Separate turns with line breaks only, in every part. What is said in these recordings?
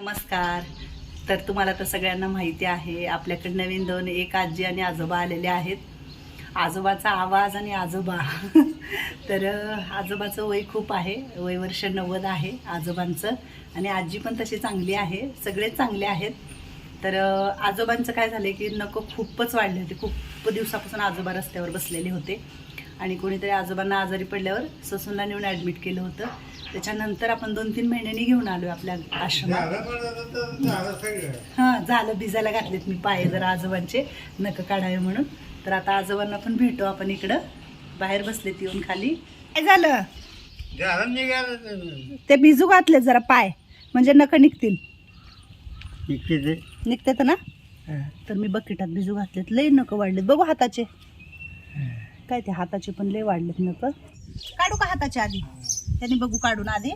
नमस्कार. तर तुम्हाला तर सगळ्यांना माहिती आहे आपल्याकडे नवीन दोन एक आजी आणि आजोबा आलेले आहेत. आजोबाचा आवाज आणि आजोबा. तर आजोबाचं वय खूप आहे वय वर्ष नव्वद आहे आजोबांचं. आणि आजी पण तशी चांगली आहे सगळेच चांगले आहेत. तर आजोबांचं काय झालं की नको खूपच वाढले होते. खूप दिवसापासून आजोबा रस्त्यावर बसलेले होते. आणि कोणीतरी आजोबांना आजारी पडल्यावर ससूनला नेऊन ॲडमिट केलं होतं. त्याच्यानंतर आपण दोन तीन महिन्यांनी घेऊन आलो आपल्या आश्रमात. हां झालं भिजायला घातलेत मी पाय जरा आजोबांचे नख काढावे म्हणून. तर आता आजोबांना पण भेटू आपण इकडं. बाहेर बसलेत येऊन खाली. काय झालं? ते भिजू घातले जरा पाय. म्हणजे नख निघतील. निघतात ना? तर मी बकेटात भिजू घातलेत. लय नख वाढलेत. बघू हाताचे. काय ते हाताचे पण लय वाढलेत नक काढू का हाताचे आधी? त्यांनी बघू काढून आधी.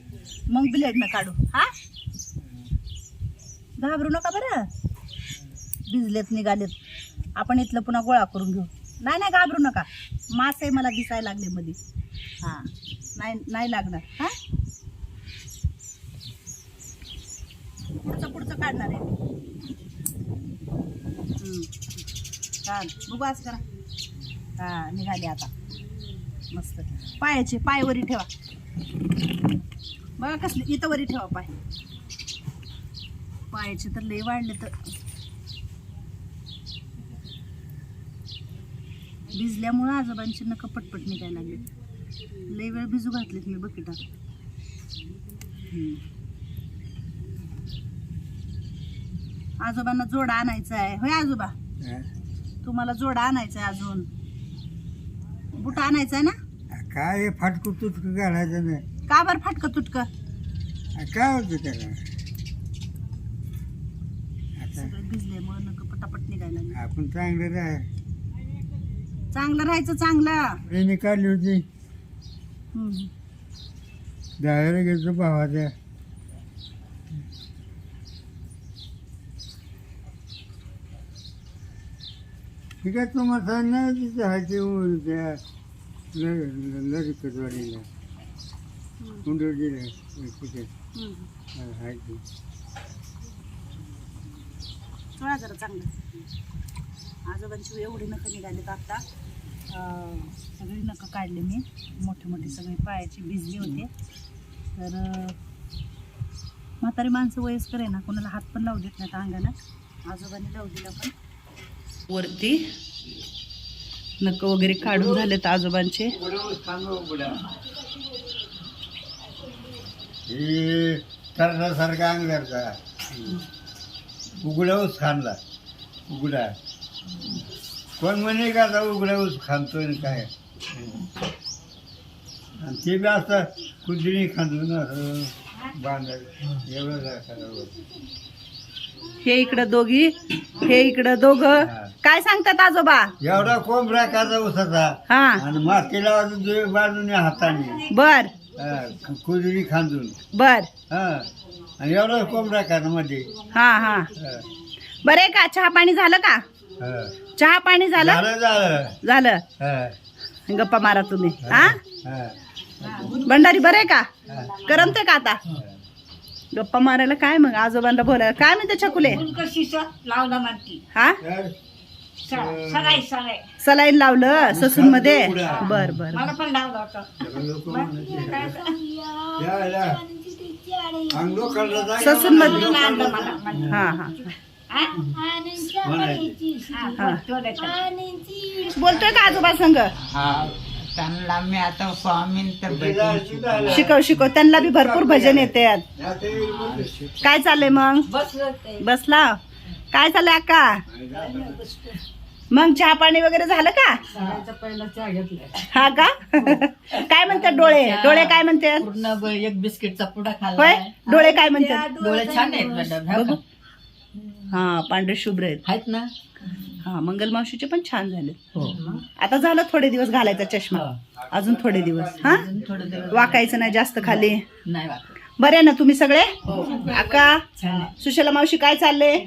मग ब्लेडनं काढू. हा? घाबरू नका बरं. भिजलेत निघालेत. आपण इथलं पुन्हा गोळा करून घेऊ. नाही नाही घाबरू नका. मासे मला दिसायला लागले मध्ये हां. नाही नाही लागणार. हा? पुढचं पुढचं काढणार आहे मी. बघू असं करा. हा निघाले आता. मस्त. पायाचे पाय वरी ठेवा. बघा कसले इथं वरी ठेवा पाय. पायाचे तर लय वाढले तर. भिजल्यामुळं आजोबांची नक पटपट निघायला लागले. लय वेळ भिजू घातलेत मी बकेटात. आजोबांना जोडा आणायचा आहे होय आजोबा? तुम्हाला जोडा आणायचा आहे अजून. बुट आणायचा ना?
काय फाटकू तुटकं घालायचं नाही.
का बरं फाटकं तुटकं?
आ, काय होतं त्याला? आता
सगळे भिजल्यामुळं नक पटापट निघायला लागले.
आपण चांगलं राह.
चांगलं राहायचं चांगलं.
ट्रेने काढली होती.
हम्म.
दहावीला गेलो भावाच्या ठीक आहे तुम्हाला नाही तिथे हायचे त्या लरिकटवाडीला कुंडवडीला तिथे
हम्म.
हायचे.
सोळा जरा चांगलं. आजोबांची एवढी नखं निघालीत आता? सगळी नखं काढली मी. मोठे मोठे सगळे पायाची भिजली होते. तर म्हातारी माणसं वयस्कर आहे ना कोणाला हात पण लावू देत नाहीत अंगाला. आजोबांनी लावू दिला पण. वरती. नक वगैरे काढून झालेत आजोबांचे.
हे करता अंगारचा उघडा ऊस खाणला उघडा. कोण म्हणे का आता उघडा ऊस खाणतोय आणि काय? आणि ते बी असं कुठली खांदून ना. बांधायचं एवढं करावं.
हे इकडं दोघी हे इकडं दोघं. काय सांगतात आजोबा?
एवढा कोंबडा काचा उसाचा
हा.
आणि माती लावायचं बाजूने हाताने.
बर.
कुंदिनी खांदून.
बर.
हा. आणि एवढा कोंबडा का मध्ये.
हा हा. बरे का? चहा पाणी झालं का? चहा पाणी झालं?
झालं झालं.
झालं.
हा.
गप्पा मारा तुम्ही. हा.
हा?
भंडारी बरे का?
हा.
करमते का आता? गप्पा मारायला काय मग? आजोबांना बोलायला. काय म्हणते छकुले?
लावला म्हणती
हा? सलाईन लावलं ससून मध्ये बर बर
मला पण लावला होता.
ससून मध्ये. हा हा. बोलतोय का आजोबा संग?
त्यांना मी आता.
शिकव शिकव. त्यांना बी भरपूर भजन येते. काय चाललंय मग?
बसलं
काय चाललंय अक्का? मग चहा पाणी वगैरे झालं का?
पहिला चहा घेतला
हा का? काय म्हणतात डोळे? डोळे काय म्हणतात?
पूर्ण एक बिस्किटचा पुडा
होय?
खाल्ला
डोळे काय म्हणतात?
डोळे छान आहेत मॅडम हो?
हा पांढरे शुभ्र आहेत.
आहेत ना?
हा मंगल मावशीचे पण छान झाले.
हो.
आता झालं थोडे दिवस घालायचा चष्मा. अजून थोडे दिवस. हा? वाकायचं नाही जास्त खाली.
नाही
बरे ना तुम्ही सगळे?
हो.
अक्का
छान आहे.
सुशला मावशी काय
चालेल?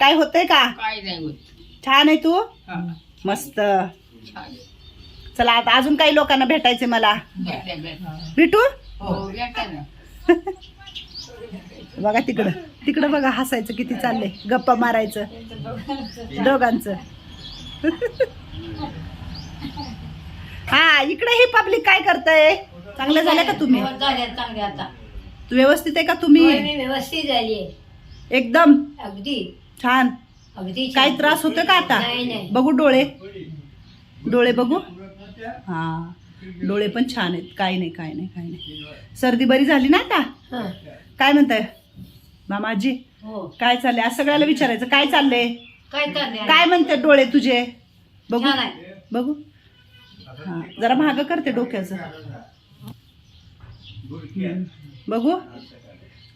काय होतंय का? छान आहे तू?
हा.
मस्त.
छान
चला आता अजून काही लोकांना भेटायचे मला.
भेटा, हो
बघा तिकडं. तिकडं बघा हसायचं किती चाललंय. गप्पा मारायचं. दोघांचं. हा इकडे ही पब्लिक काय करताय? चांगलं झालं का तुम्ही?
झाले चांगले आता.
तू व्यवस्थित आहे का तुम्ही?
व्यवस्थित झाली
एकदम.
अगदी.
छान.
अगदी
काय
छान.
त्रास होतो का आता? बघू डोळे. डोळे बघू? हा. डोळे पण छान आहेत. काय नाही काय नाही काय नाही. सर्दी बरी झाली ना आता?
हं.
काय म्हणताय? मामाजी
हो.
काय चाललंय? आज सगळ्याला विचारायचं काय चाललंय?
काय चाललंय?
काय म्हणते डोळे तुझे? बघू.
छान आहे.
बघू. हा जरा महाग करते डोक्याचं. हम्म. बघू.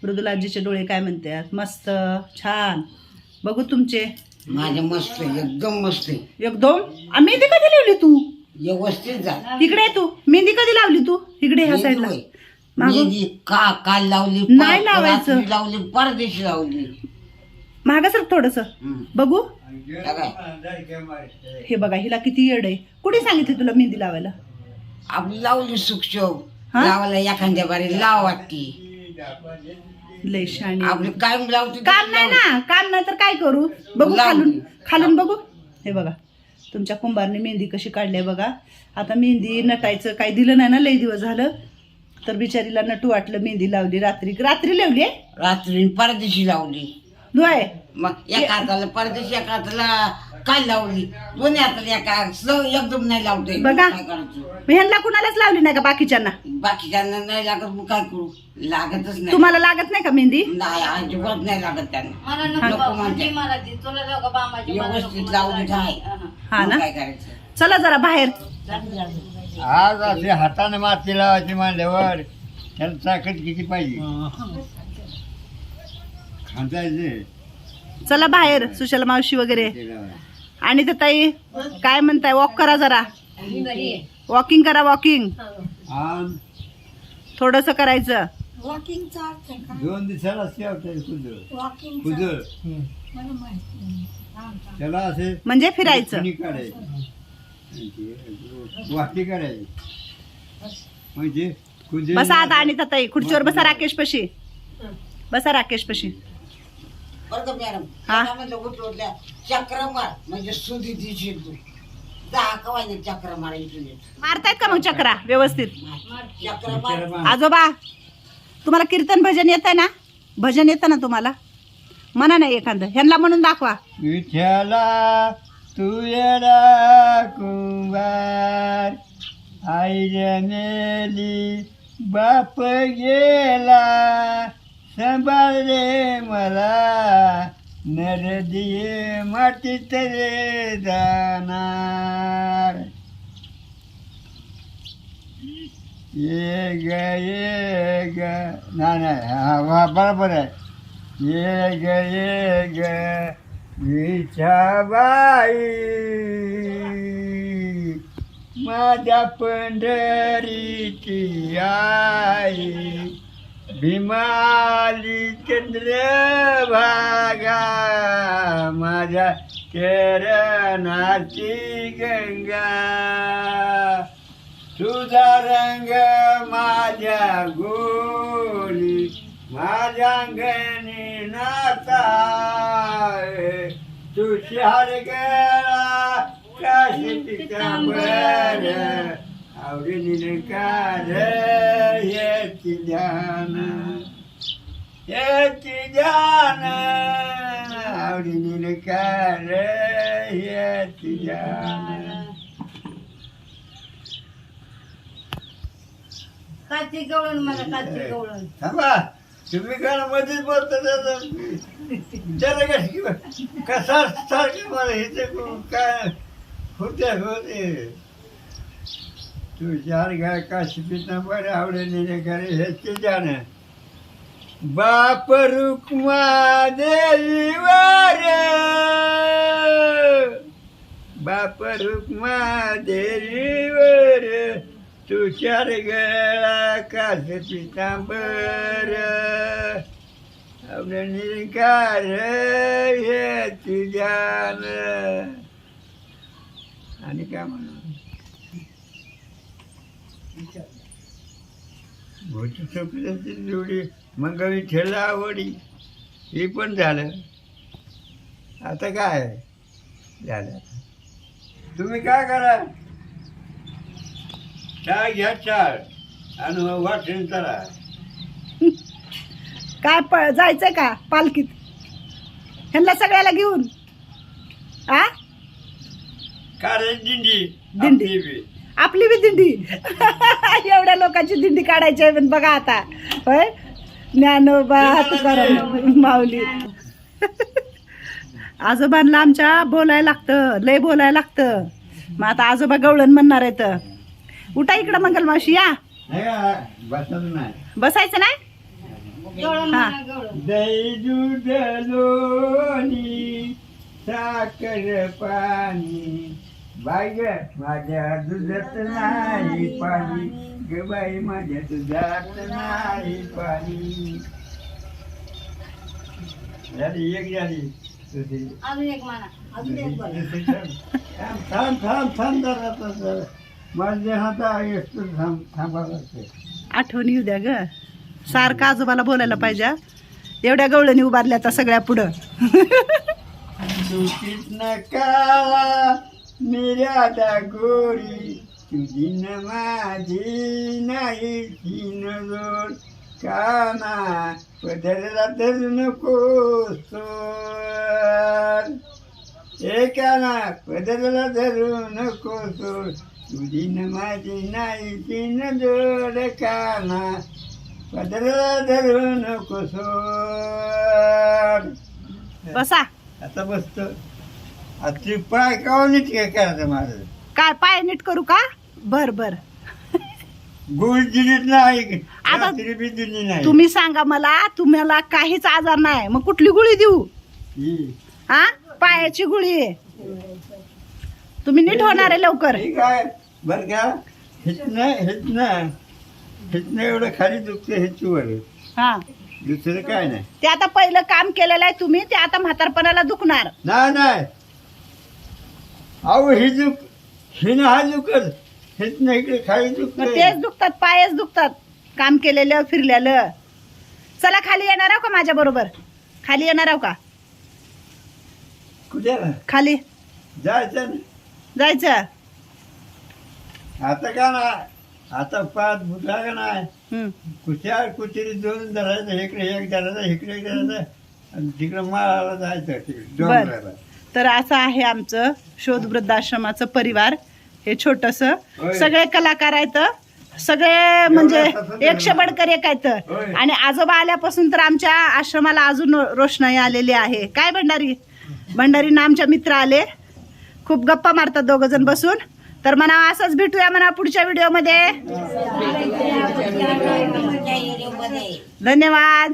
मृदुलाजीचे डोळे काय म्हणतात? मस्त छान. बघू तुमचे.
माझे मस्त आहे, एकदम मस्त आहे.
एकदम? आ, मेहंदी कधी लावली तू?
व्यवस्थित जा
इकडे ये तू. मेहंदी कधी लावली तू? इकडे ह्या साईडला. मागं?
मेहंदी का काल लावली
नाही लावायचं.
रात्री लावली परदेशी लावली.
महाग सर थोडस.
हम्म.
बघू. हे बघा हिला किती येड आहे. कुठे सांगितले तुला मेहंदी लावायला?
आपली लावली
हा?
लावायला एखाद्या बारी लाव वाटती.
लय शाणी
आपली कायम लावते
काम नाही ना. काम नाही तर काय करू? बघू
लावली.
खालून खालून बघू. हे बघा तुमच्या कुंभारने मेहंदी कशी काढली आहे बघा. आता मेहंदी नटायचं काही दिलं नाही ना लई दिवस झालं. तर बिचारीला नटू वाटलं मेहंदी लावली रात्री. रात्री लावली
रात्री परदेशी लावली.
धुवाय
मग एका हाताला परदेशी एका हाताला काल लावली? दोन्ही हाताला एका स्लो एकदम नाही लावते
बघा.
काय करायचं?
मग ह्यांना कुणालाच लावली नाही का बाकीच्यांना?
बाकीच्यांना नाही लागत मग काय करू? लागतच नाही.
तुम्हाला लागत नाही का मेहंदी?
नाही अजिबात नाही लागत त्यांना.
मला
नको
नको
म्हणते.
मला ती तुला जाऊ का बाबाची मला नको
व्यवस्थित
मला
लावली. काय
हं.
ना
मग काय करायचं?
चला जरा बाहेर.
जाऊ, जाऊ.
आज असे हाताने माती लावायची मांडल्यावर त्याला ताकद किती पाहिजे? खांदायचे.
चला बाहेर सुशाला मावशी वगैरे. आणि ते ताई काय म्हणताय? वॉक करा जरा. वॉकिंग करा वॉकिंग
आणि
थोडस करायचं.
दोन दिवसाला शेवटे कुजळ. कुजळ. त्याला असे
म्हणजे फिरायचं.
काढायची? वाटी म्हणजे
बसा आता आणि ताई खुर्चीवर बसा राकेश पशी बसा राकेश पशी
बरं का मॅडम.
हा?
त्यामध्ये उठवल्या चक्र मार. म्हणजे सुधी दिशी तू. दहा कवायने चक्र मारायची
मारतायत का मग चक्रा? व्यवस्थित.
चक्र मार.
आजोबा तुम्हाला कीर्तन भजन येतं ना? भजन येतं ना तुम्हाला? म्हणा नाही एखादं. ह्यांना म्हणून दाखवा.
विठ्ठला तू कुंभार आई नेली बाप गेला. सांभाळ रे मला नरदिये मातीत रे जाणार. ये ग ये ग नाही नाही हा वा बरोबर आहे. ये ग ये ग विठाबाई माझ्या पंढरीची आई भीमाली चंद्रभागा माझ्या चरणाची गंगा. तुझा रंग माझ्या गोरी माझ्या अंगणी नाता तू शहर गेला काशी पिकांबर आवडीने कार येती ध्यान. येती ध्यान. आवडीने कार येती ध्यान.
काची गवळण मला काची गवळण.
थांबा. तुम्ही काय मध्येच बोलता त्याला कशी कसा सारखे मला हे काय होते होते. तू चार गाय काशी पिता बरे आवडे नेले करे हे जाण. बाप रुक्मा देवी वार बाप रुक्मा तुषार गळा कास पितांबर. आपलं निरंकार हे तुझ्यान आणि काय म्हणू? भूत चौकीची जोडी मग ठेला आवडी. हे पण झालं. आता काय? झालं. तुम्ही काय करा? चहा घ्या चहा आणि वाटून करा
काय प जायचंय का पालखीत? ह्यांना सगळ्याला घेऊन? आ?
कारण दिंडी?
दिंडी.
आपली बी.
आपली बी दिंडी. एवढ्या लोकांची दिंडी काढायची आहे पण बघा आता. होय? ज्ञानोबा तुकाराम माऊली. आजोबांना आमच्या बोलायला लागतं. लय बोलायला लागतं. मग आता आजोबा गवळण म्हणणार आहेत. उठा इकडं मंगल मावशी या. बसायचं नाही?
साखर पाणी. बाई ग माझ्या दुधात नाही पाणी. ग बाई माझ्या दुधात नाही पाणी. झाली एक झाली.
अजून एक म्हणा. अजून एक
थांब थांब थांब जरा.
आठवण येऊ द्या ग. सारखं आजोबाला बोलायला पाहिजे. एवढ्या गवळणी उभारल्या आता सगळ्या पुढं.
गोरी तुझी न माझी नाही जोड. काना पदरला धरू नको सोड. ए काना पदरला धरू नको सोड. तुझी न माझी नाही तीन जोड काना पदरला धरू नको
बसा.
आता बसतो. ते पाय कावा नीट काय करायचं माझं?
काय पाय नीट करू का? बर बर.
गुळ दिलीच नाही.
आता
रात्री बी दिली नाही.
तुम्ही सांगा मला तुम्हाला काहीच आजार नाही. मग कुठली गुळी देऊ?
ही.
हा? पायाची गुळी. तुम्ही नीट होणार आहे लवकर.
ठीक आहे. बर का? हितनं हितनं एवढं खाली दुखते हिचवर
हा.
दुसरं काय नाही.
ते आता पहिलं काम केलेलं आहे तुम्ही ते आता म्हातारपणाला दुखणार.
नाही नाही. अहो ही दुख हिनं हा दुखत हितनं इकडे खाली
मग
दुखत
तेच दुखतात पायच दुखतात. काम केलेलं फिरलेलं. चला खाली येणार आहो का माझ्या बरोबर? खाली येणार आहो का?
कुठे?
खाली.
जायचं ना.
जायचं?
आता का नाही? आता पाच बुटा का नाही?
हम्म.
कुठ्या कुठेतरी दोन धरायचं इकडे एक धरायचं इकडे एक धरायचं आणि तिकडे माळाला जायचं तिकडे डोंगराला.
तर असं आहे आमचं शोध वृद्धाश्रमाचं परिवार. हे छोटस.
होय.
सगळे कलाकार आहेत. सगळे म्हणजे एकशे बडकर एक आहेत.
होय.
आणि आजोबा आल्यापासून तर आमच्या आश्रमाला अजून रोषणाई आलेली आहे. काय भंडारी? भंडारीनं आमच्या मित्र आले. खूप गप्पा मारतात दोघ जण बसून. तर म्हणा असंच भेटूया म्हणा पुढच्या व्हिडिओमध्ये. धन्यवाद.